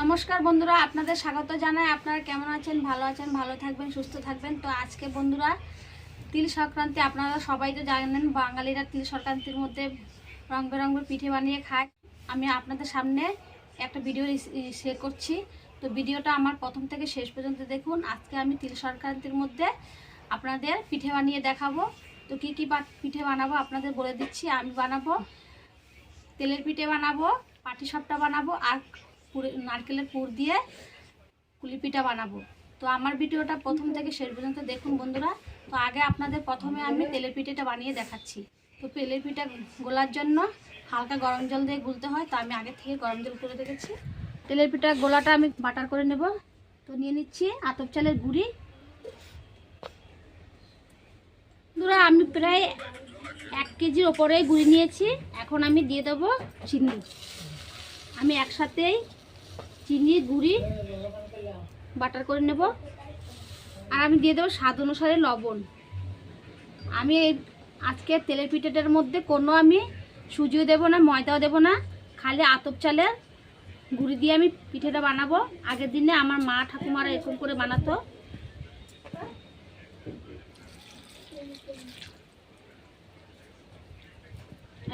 নমস্কার বন্ধুরা, আপনাদের স্বাগত জানাই। আপনারা কেমন আছেন? ভালো আছেন, ভালো থাকবেন, সুস্থ থাকবেন। তো আজকে বন্ধুরা, তিল সংক্রান্তি, আপনারা সবাই তো জানেন, বাঙালিরা তিল সংক্রান্তির মধ্যে রং বেরঙের পিঠে বানিয়ে খায়। আমি আপনাদের সামনে একটা ভিডিও শেয়ার করছি। তো ভিডিওটা আমার প্রথম থেকে শেষ পর্যন্ত দেখুন। আজকে আমি তিল সংক্রান্তির মধ্যে আপনাদের পিঠে বানিয়ে দেখাবো। তো কী কী পিঠে বানাবো আপনাদের বলে দিচ্ছি। আমি বানাবো, তেলের পিঠে বানাবো পাটি সাপটা বানাবো, আর নারকেলের পুর দিয়ে কুলি পিঠা বানাবো। তো আমার ভিডিওটা প্রথম থেকে শেষ পর্যন্ত দেখুন বন্ধুরা। তো আগে আপনাদের প্রথমে আমি তেলের পিঠেটা বানিয়ে দেখাচ্ছি। তো তেলের পিঠা গোলার জন্য হালকা গরম জল দিয়ে গুলতে হয়, তো আমি আগে থেকে গরম জল করে রেখেছি। তেলের পিঠা গোলাটা আমি বাটার করে নেব। তো নিয়ে নিচ্ছি আতপ চালের গুঁড়ি। বন্ধুরা, আমি প্রায় এক কেজির ওপরে গুঁড়ি নিয়েছি। এখন আমি দিয়ে দেবো চিনি। আমি একসাথেই চিনি, গুড়ি, বাটার করে নেব। আর আমি দিয়ে দেবো স্বাদ অনুসারে লবণ। আমি আজকে তেলের পিঠেটার মধ্যে কোনো আমি সুজিও দেবো না, ময়দাও দেবো না। খালি আতপ চালের গুড়ি দিয়ে আমি পিঠেটা বানাবো। আগের দিনে আমার মা ঠাকুমারা এরকম করে বানাতো।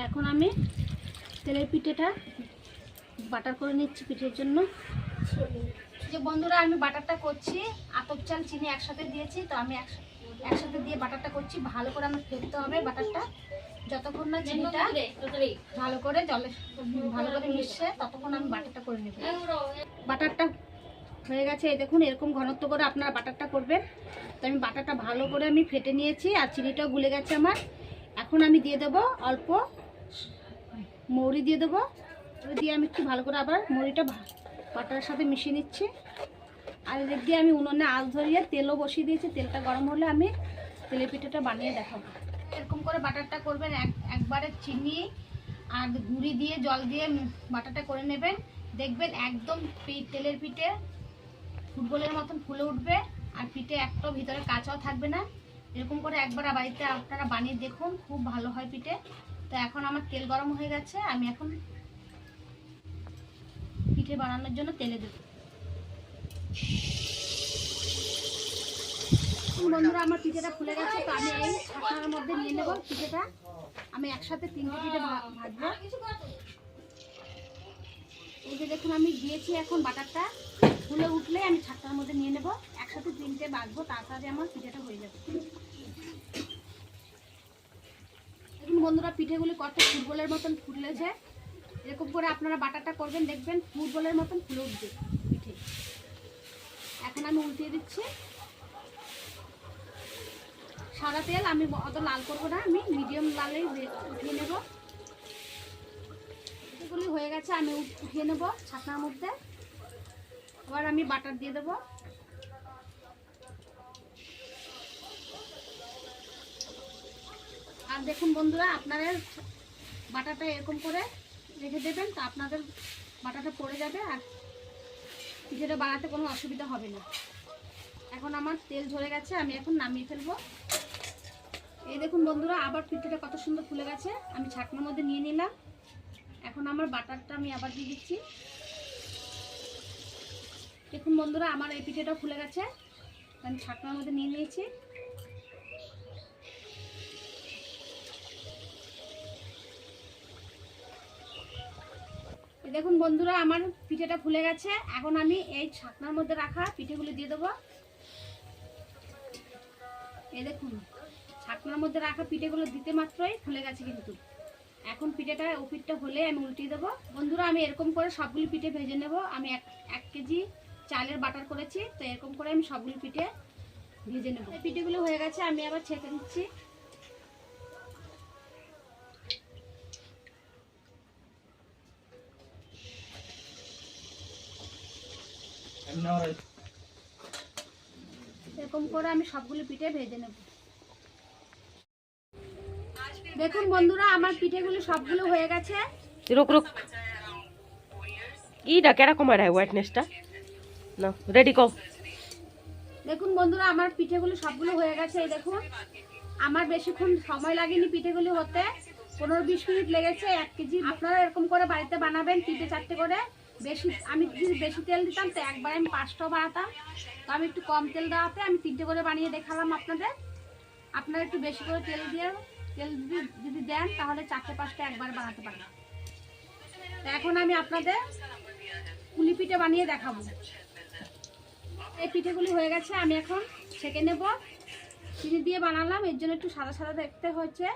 এখন আমি তেলের পিঠেটা বাটার করে নিচ্ছি পিঠের জন্য। যে বন্ধুরা আমি বাটারটা করছি আতপ চাল চিনি একসাথে দিয়েছি তো আমি একসা- একসাথে দিয়ে বাটারটা করছি। ভালো করে আমার ফেলতে হবে বাটারটা। যতক্ষণ না চিনিটা ভালো করে জলে ভালো করে মিশছে ততক্ষণ আমি বাটারটা করে নেব। বাটারটা হয়ে গেছে। এই দেখুন এরকম ঘনত্ব করে আপনারা বাটারটা করবেন। তো আমি বাটারটা ভালো করে আমি ফেটে নিয়েছি আর চিনিটাও গুলে গেছে আমার। এখন আমি দিয়ে দেবো অল্প মৌরি দিয়ে দেবো। দিয়ে আমি একটু ভালো করে আবার মুড়িটা বাটারের সাথে মিশিয়ে নিচ্ছি। আর এদিক দিয়ে আমি উনুনে আঁচ ধরিয়ে তেলও বসিয়ে দিয়েছি। তেলটা গরম হলে আমি তেলের পিঠেটা বানিয়ে দেখাবো। এরকম করে বাটারটা করবেন এক একবারে চিনি আর গুঁড়ি দিয়ে, জল দিয়ে বাটারটা করে নেবেন। দেখবেন একদম তেলের পিঠে ফুটবলের মতন ফুলে উঠবে আর পিঠে একটাও ভিতরে কাঁচাও থাকবে না। এরকম করে একবার বাড়িতে আপনারা বানিয়ে দেখুন, খুব ভালো হয় পিঠে। তো এখন আমার তেল গরম হয়ে গেছে, আমি এখন পিঠে বানানোর জন্য তেলে দেব। বন্ধুরা, আমার পিঠেটা ফুলে গেছে, তো আমি এই ছাকনার মধ্যে নিয়ে নেব পিঠেটা। আমি একসাথে তিনটে পিঠে ভাজবো। এই যে দেখুন, আমি দিয়েছি এখন বাটারটা। ফুলে উঠলে আমি ছাকনার মধ্যে নিয়ে নেব। একসাথে তিনটে বাজবো তাড়াতাড়ি আমার পিঠেটা হয়ে যাবে। বন্ধুরা, পিঠেগুলি কত ফুটবলের মতন ফুলেছে এরকম করে আপনারা বাটারটা করবেন, দেখবেন ফুটবলের মতন ফুলে উঠবে পিঠে। এখন আমি উল্টিয়ে দিচ্ছি। সাদা তেল, আমি অত লাল করব না, আমি মিডিয়াম লালেই উঠিয়ে নেব। এগুলি হয়ে গেছে, আমি উঠিয়ে নেব ছাকনার মধ্যে। আবার আমি বাটার দিয়ে দেবো। আর দেখুন বন্ধুরা আপনারা বাটাটা এরকম করে রেখে দেবেন, তা আপনাদের বাটাটা পড়ে যাবে আর পিঠেটা বানাতে কোনো অসুবিধা হবে না। এখন আমার তেল ঝরে গেছে, আমি এখন নামিয়ে ফেলব। এই দেখুন বন্ধুরা, আবার পিঠেটা কত সুন্দর ফুলে গেছে। আমি ছাকনার মধ্যে নিয়ে নিলাম। এখন আমার বাটারটা আমি আবার দিয়ে দিচ্ছি। দেখুন বন্ধুরা, আমার এই পিঠেটা ফুলে গেছে। আমি ছাকনার মধ্যে নিয়ে নিয়েছি। দেখুন বন্ধুরা, আমার পিঠেটা ফুলে গেছে। এখন আমি এই ছাকনার মধ্যে রাখা পিঠেগুলো দিয়ে দেবো। এই দেখুন, ছাকনার মধ্যে রাখা পিঠেগুলো দিতে মাত্রই ফুলে গেছে কিন্তু। এখন পিঠেটা, ও পিঠটা হলে আমি উল্টিয়ে দেবো। বন্ধুরা, আমি এরকম করে সবগুলি পিঠে ভেজে নেব। আমি এক এক কেজি চালের বাটার করেছি, তো এরকম করে আমি সবগুলি পিঠে ভেজে নেব। পিঠেগুলো হয়ে গেছে, আমি আবার ছেঁকে নিচ্ছি। এরকম করে আমি সবগুলো পিঠে ভেজে নেব। দেখুন বন্ধুরা আমার পিঠেগুলো সবগুলো হয়ে গেছে। রুক রুক। ইটা কেরকম আর হয় হোয়াইটনেসটা না রেডি কর দেখুন বন্ধুরা আমার পিঠেগুলো সবগুলো হয়ে গেছে দেখুন। আমার বেশিক্ষণ সময় লাগেনি পিঠেগুলো হতে। পনেরো বিশ মিনিট লেগেছে এক কেজি। আপনারা এরকম করে বাড়িতে বানাবেন তিনটে চারটে করে। বেশি, আমি যদি বেশি তেল দিতাম তো একবার আমি পাঁচটাও বানাতাম। তো আমি একটু কম তেল দেওয়াতে আমি তিনটে করে বানিয়ে দেখালাম আপনাদের। আপনারা একটু বেশি করে তেল দিয়ে, তেল যদি যদি দেন তাহলে চারটে পাঁচটা একবার বানাতে পারেন। তো এখন আমি আপনাদের পুলি পিঠে বানিয়ে দেখাবো। এই পিঠেগুলি হয়ে গেছে, আমি এখন ছেঁকে নেব। চিনি দিয়ে বানালাম, এর জন্য একটু সাদা সাদা দেখতে হচ্ছে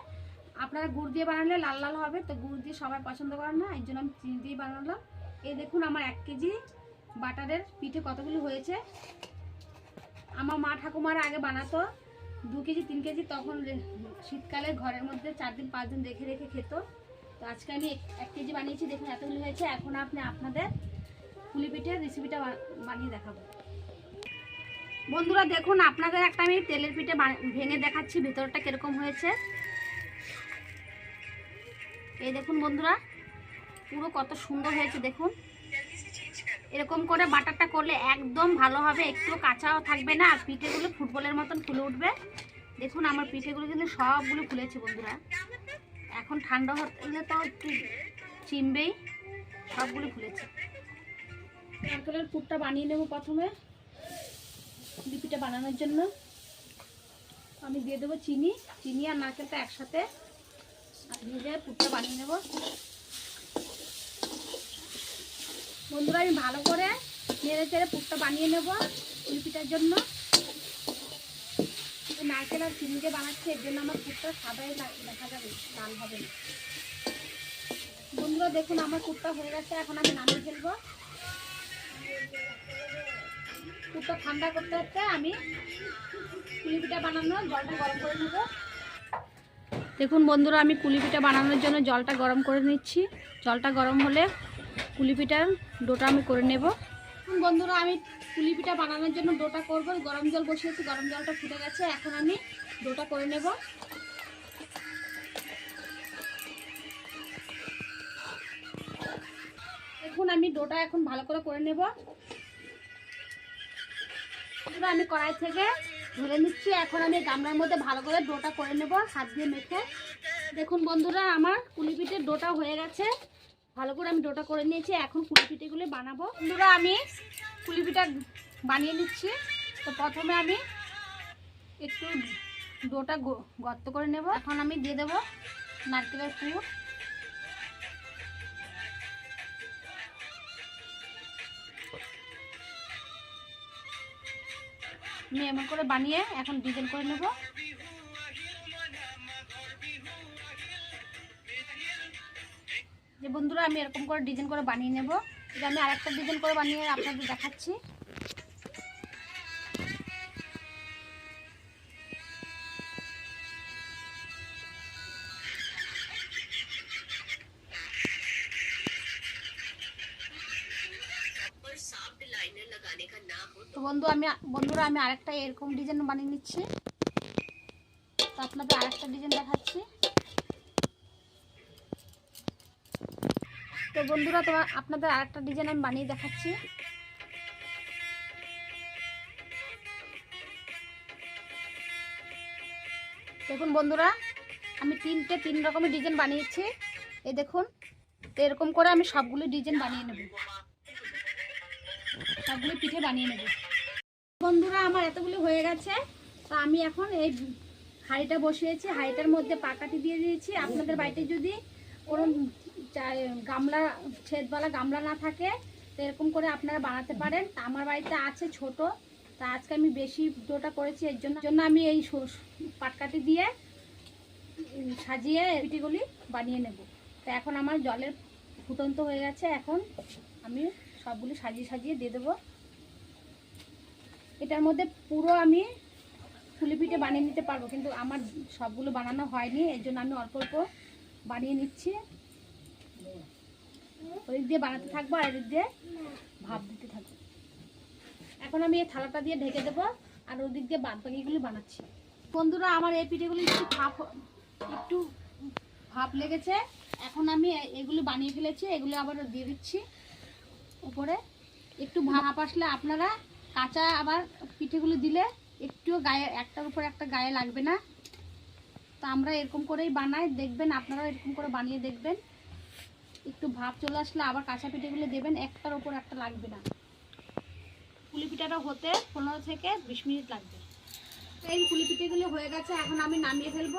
আপনারা গুড় দিয়ে বানালে লাল লাল হবে, তো গুড় দিয়ে সবাই পছন্দ করেন না, এর জন্য আমি চিনি দিয়ে বানালাম। এই দেখুন আমার এক কেজি বাটারের পিঠে কতগুলো হয়েছে। আমার মা ঠাকুমারা আগে বানাতো, দু কেজি, তিন কেজি, তখন শীতকালে ঘরের মধ্যে চার দিন, পাঁচ দিন রেখে রেখে খেত। তো আজকে আমি এক- কেজি বানিয়েছি, দেখুন এতগুলো হয়েছে। এখন আপনি আপনাদের পুলি পিঠের রেসিপিটা বানিয়ে দেখাবো। বন্ধুরা, দেখুন আপনাদের একটা আমি তেলের পিঠে ভেঙে দেখাচ্ছি, ভেতরটা কীরকম হয়েছে। এই দেখুন বন্ধুরা পুরো কত সুন্দর হয়েছে, দেখুন। এরকম করে বাটারটা করলে একদম ভালো হবে একটু কাঁচাও থাকবে না, আর পিঠেগুলো ফুটবলের মতন ফুলে উঠবে। দেখুন, আমার পিঠেগুলো কিন্তু সবগুলো ফুলেছে, বন্ধুরা। এখন ঠান্ডা হলে তো একটু চিমবেই, সবগুলো ফুলেছে। নারকেলের পুরটা বানিয়ে নেব প্রথমে, লিপিটা বানানোর জন্য। আমি দিয়ে দেবো চিনি চিনি আর নারকেলটা একসাথে, আর ভেজে পুরটা বানিয়ে নেব। বন্ধুরা, আমি ভালো করে নেড়ে চেড়ে পুরটা বানিয়ে নেব লিপিটার জন্য। নারকেল আর চিনি দিয়ে বানাচ্ছি, এর জন্য আমার পুরটা সাদাই দেখা যাবে, লাল হবে বন্ধুরা, দেখুন, আমার পুরটা হয়ে গেছে, এখন আমি নামিয়ে ফেলব। পুরটা ঠান্ডা করতে করতে আমি পুলি পিঠা বানানো জলটা গরম করে নেব। দেখুন, বন্ধুরা, আমি পুলি পিঠা বানানোর জন্য জলটা গরম করে নিচ্ছি। জলটা গরম হলে পুলি পিঠার ডোটা আমি করে নেব। এখন বন্ধুরা, আমি পুলি পিঠা বানানোর জন্য ডোটা করব। গরম জল বসিয়েছি, গরম জলটা ফুটে গেছে। এখন আমি ডোটা করে নেব। দেখুন আমি ডোটা এখন ভালো করে করে নেব। আমি কড়াই থেকে ধরে নিচ্ছি। এখন আমি গামলার মধ্যে ভালো করে ডোটা করে নেব, হাত দিয়ে মেখে। দেখুন বন্ধুরা, আমার কুলি পিঠের ডোটা হয়ে গেছে। ভালো করে আমি ডোটা করে নিয়েছি, এখন কুলি পিঠেগুলো বানাবো। বন্ধুরা, আমি কুলি পিঠা বানিয়ে নিচ্ছি। তো প্রথমে আমি একটু ডোটা গর্ত করে নেব। এখন আমি দিয়ে দেবো নারকেলের পুর। আমি এমন করে বানিয়ে এখন ডিজাইন করে নেব। যে বন্ধুরা, আমি এরকম করে ডিজাইন করে বানিয়ে নেব। এটা আমি আরেকটা ডিজাইন করে বানিয়ে আপনাদের দেখাচ্ছি। বন্ধু, আমি বন্ধুরা, আমি আরেকটা এরকম ডিজাইন বানিয়ে নিচ্ছি। তো আপনাদের আরেকটা ডিজাইন দেখাচ্ছি। তো বন্ধুরা তোমার আপনাদের আরেকটা ডিজাইন আমি বানিয়ে দেখাচ্ছি। দেখুন বন্ধুরা, আমি তিনটে তিন রকমের ডিজাইন বানিয়েছি। এই দেখুন এরকম করে আমি সবগুলো ডিজাইন বানিয়ে নেব। সবগুলো পিঠে বানিয়ে নেব। বন্ধুরা, আমার এতগুলো হয়ে গেছে, তা আমি এখন এই হাঁড়িটা বসিয়েছি। হাঁড়িটার মধ্যে পাকাটি দিয়ে দিয়েছি। আপনাদের বাড়িতে যদি কোনো গামলা ছেদওয়ালা গামলা না থাকে, তো এরকম করে আপনারা বানাতে পারেন। তা আমার বাড়িতে আছে ছোট, তা আজকে আমি বেশি ডোটা করেছি, এর জন্য জন্য আমি এই পাটকাঠি দিয়ে সাজিয়ে পিঠিগুলি বানিয়ে নেব। তো এখন আমার জলের ফুটন্ত হয়ে গেছে, এখন আমি সবগুলি সাজিয়ে সাজিয়ে দিয়ে দেবো। এটার মধ্যে পুরো আমি ফুলি পিঠে বানিয়ে নিতে পারব, কিন্তু আমার সবগুলো বানানো হয়নি, এর জন্য আমি অল্প অল্প বানিয়ে নিচ্ছি। ওদিক দিয়ে বানাতে থাকব আর এদিক দিয়ে ভাপ দিতে থাকব। এখন আমি এই থালাটা দিয়ে ঢেকে দেবো আর ওদিক দিয়ে বাদ বাকিগুলি বানাচ্ছি। বন্ধুরা, আমার এই পিঠেগুলি একটু ভাপ একটু ভাপ লেগেছে। এখন আমি এগুলি বানিয়ে ফেলেছি, এগুলো আবার দিয়ে দিচ্ছি উপরে। একটু ভাপ আসলে আপনারা কাঁচা আবার পিঠেগুলো দিলে একটুও গায়ে, একটার উপর একটা গায়ে লাগবে না। তো আমরা এরকম করেই বানাই, দেখবেন, আপনারাও এরকম করে বানিয়ে দেখবেন। একটু ভাব চলে আসলে আবার কাঁচা পিঠেগুলো দেবেন একটার ওপর একটা লাগবে না। পুলি পিঠাটা হতে পনেরো থেকে বিশ মিনিট লাগবে। তো এই পুলি পিঠেগুলো হয়ে গেছে এখন আমি নামিয়ে ফেলব।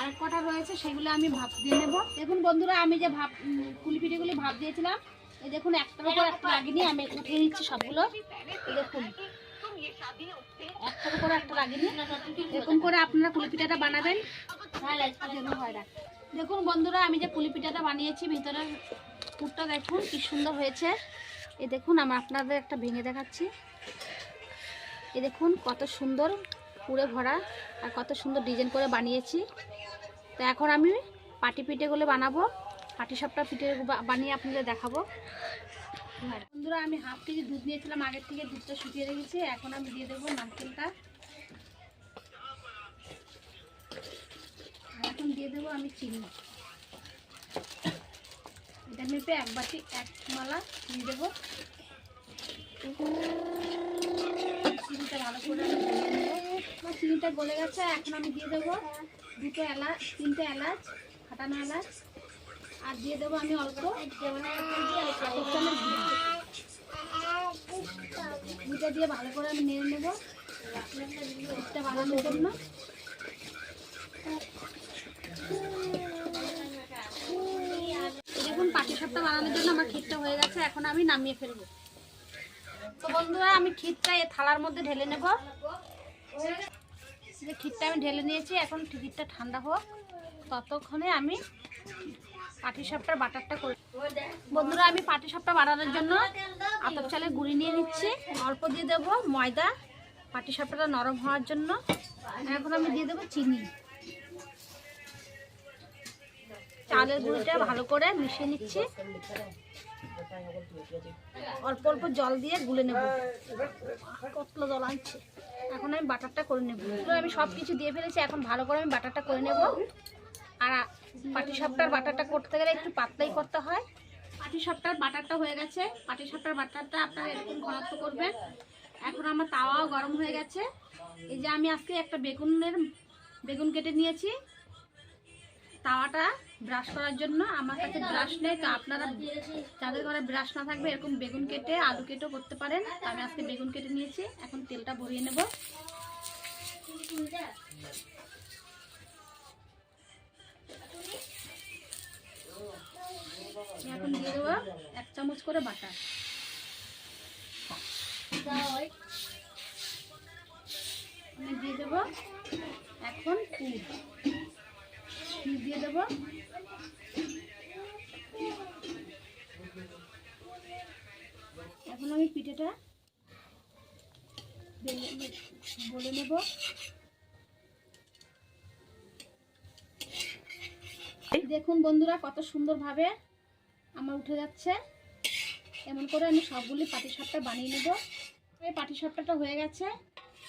আর কটা রয়েছে সেগুলো আমি ভাপ দিয়ে নেব। দেখুন বন্ধুরা আমি যে ভাপ উম, পুলি পিঠেগুলি ভাপ দিয়েছিলাম এই দেখুন একটার উপর একটা লাগিনি আমি উঠিয়ে নিচ্ছি সবগুলো। দেখুন একটার উপর একটা লাগিনি। এরকম করে আপনারা পুলি পিঠাটা বানাবেন। যেন হয় না। দেখুন বন্ধুরা, আমি যে পুলি পিঠাটা বানিয়েছি, ভিতরের পুরটা দেখুন কি সুন্দর হয়েছে। এ দেখুন, আমি আপনাদের একটা ভেঙে দেখাচ্ছি। এ দেখুন, কত সুন্দর পুরে ভরা আর কত সুন্দর ডিজাইন করে বানিয়েছি। তো এখন আমি পাটি পিঠেগুলো বানাবো। পাটি সবটা পিঠে বানিয়ে আপনাদের দেখাবো। বন্ধুরা, আমি হাফ কেজি দুধ নিয়েছিলাম, আগের থেকে দুধটা শুকিয়ে রেখেছি। এখন আমি দিয়ে দেবো নারকেলটা। দিয়ে দেবো, আমি চিনি। এটা মেপে এক বাটি এক মালা দিয়ে দেবো। চিনিটা ভালো করে আমি গলিয়ে নেব। চিনিটা গলে গেছে, এখন আমি দিয়ে দেবো দুটো এলাচ, তিনটে এলাচ, ফাটানো এলাচ। আর দিয়ে দেবো আমি অল্প। চালের দিয়ে ভালো করে আমি নেড়ে নেব। এটা বানানোর জন্য সাপটা বানানোর জন্য আমার ক্ষীরটা হয়ে গেছে, এখন আমি নামিয়ে ফেলব। তো বন্ধুরা, আমি ক্ষীরটা এই থালার মধ্যে ঢেলে নেব। যে আমি ঢেলে নিয়েছি, এখন ক্ষীরটা ঠান্ডা হোক। ততক্ষণে আমি পাটি সাপটার বাটারটা করে বন্ধুরা, আমি পাটি সাপটা বানানোর জন্য আতপ চালের গুঁড়ি নিয়ে নিচ্ছি। অল্প দিয়ে দেবো ময়দা পাটি সাপটাটা নরম হওয়ার জন্য। এখন আমি দিয়ে দেবো চিনি। চালের গুঁড়িটা ভালো করে মিশিয়ে নিচ্ছি। অল্প অল্প জল দিয়ে গুলে নেব। কতলো জল আনছে? এখন আমি বাটারটা করে নেব। আমি সব কিছু দিয়ে ফেলেছি, এখন ভালো করে আমি বাটারটা করে নেব। আর পাটি সাপটার বাটারটা করতে গেলে একটু পাতলাই করতে হয়। পাটি সাপটার বাটারটা হয়ে গেছে। পাটি সাপটার বাটারটা আপনারা এরকম ঘনত্ব করবেন। এখন আমার তাওয়াও গরম হয়ে গেছে। এই যে আমি আজকে একটা বেগুনের, বেগুন কেটে নিয়েছি। তাওয়াটা ব্রাশ করার জন্য আমার কাছে ব্রাশ নেই, তো আপনারা যাদের ঘরে ব্রাশ না থাকবে, এরকম বেগুন কেটে, আলু কেটেও করতে পারেন। আমি আজকে বেগুন কেটে নিয়েছি, এখন তেলটা ভরিয়ে নেব। এখন দিয়ে দেবো এক চামচ করে আমি দিয়ে দেবো এখন দিয়ে দেবো। এখন আমি পিঠেটা বলে নেব। দেখুন বন্ধুরা, কত সুন্দরভাবে আমার উঠে যাচ্ছে। এমন করে আমি সবগুলি পাটিসাপটা বানিয়ে নেব। এই পাটিসাপটাটা হয়ে গেছে।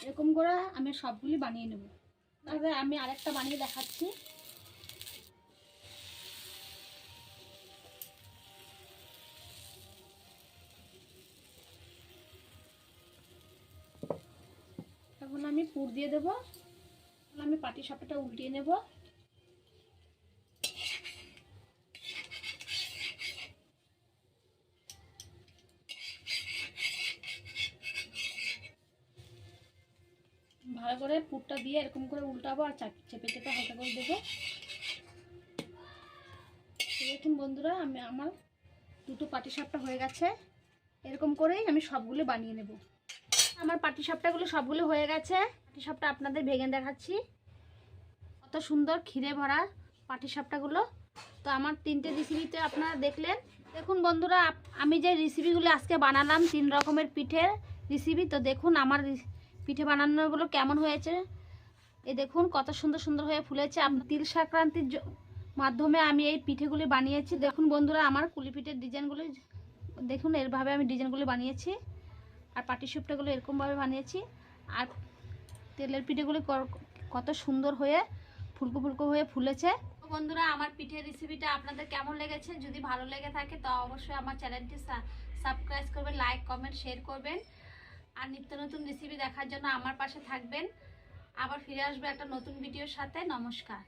এরকম করে আমি সবগুলি বানিয়ে নেব। তাহলে আমি আরেকটা বানিয়ে দেখাচ্ছি। আমি পুর দিয়ে দেবো। আমি পাটি সাপটাটা উল্টিয়ে নেব। ভালো করে পুরটা দিয়ে এরকম করে উল্টাবো আর চাপ চেপে চেপে হালকা করে দেবো। দেখুন বন্ধুরা, আমি আমার দুটো পাটি সাপটা হয়ে গেছে। এরকম করেই আমি সবগুলো বানিয়ে নেব। আমার পাটি সাপটাগুলো সবগুলো হয়ে গেছে। পাটি সাপটা আপনাদের ভেঙে দেখাচ্ছি। কত সুন্দর ক্ষীরে ভরা পাটি সাপটাগুলো তো আমার তিনটে রেসিপিতে আপনারা দেখলেন। দেখুন বন্ধুরা আমি যে রেসিপিগুলো আজকে বানালাম, তিন রকমের পিঠের রেসিপি তো দেখুন আমার পিঠে বানানোগুলো কেমন হয়েছে। এ দেখুন, কত সুন্দর সুন্দর হয়ে ফুলেছে। তিল সংক্রান্তির মাধ্যমে আমি এই পিঠেগুলি বানিয়েছি। দেখুন বন্ধুরা, আমার কুলি পিঠের ডিজাইনগুলি দেখুন এরভাবে আমি ডিজাইনগুলি বানিয়েছি। আর পাটি সুপটাগুলো এরকমভাবে বানিয়েছি। আর তেলের পিঠেগুলি কত সুন্দর হয়ে, ফুলকো ফুলকো হয়ে ফুলেছে। বন্ধুরা, আমার পিঠের রেসিপিটা আপনাদের কেমন লেগেছে? যদি ভালো লেগে থাকে, তো অবশ্যই আমার চ্যানেলটি সাবস্ক্রাইব করবেন লাইক কমেন্ট শেয়ার করবেন। আর নিত্য নতুন রেসিপি দেখার জন্য আমার পাশে থাকবেন। আবার ফিরে আসবে একটা নতুন ভিডিওর সাথে। নমস্কার।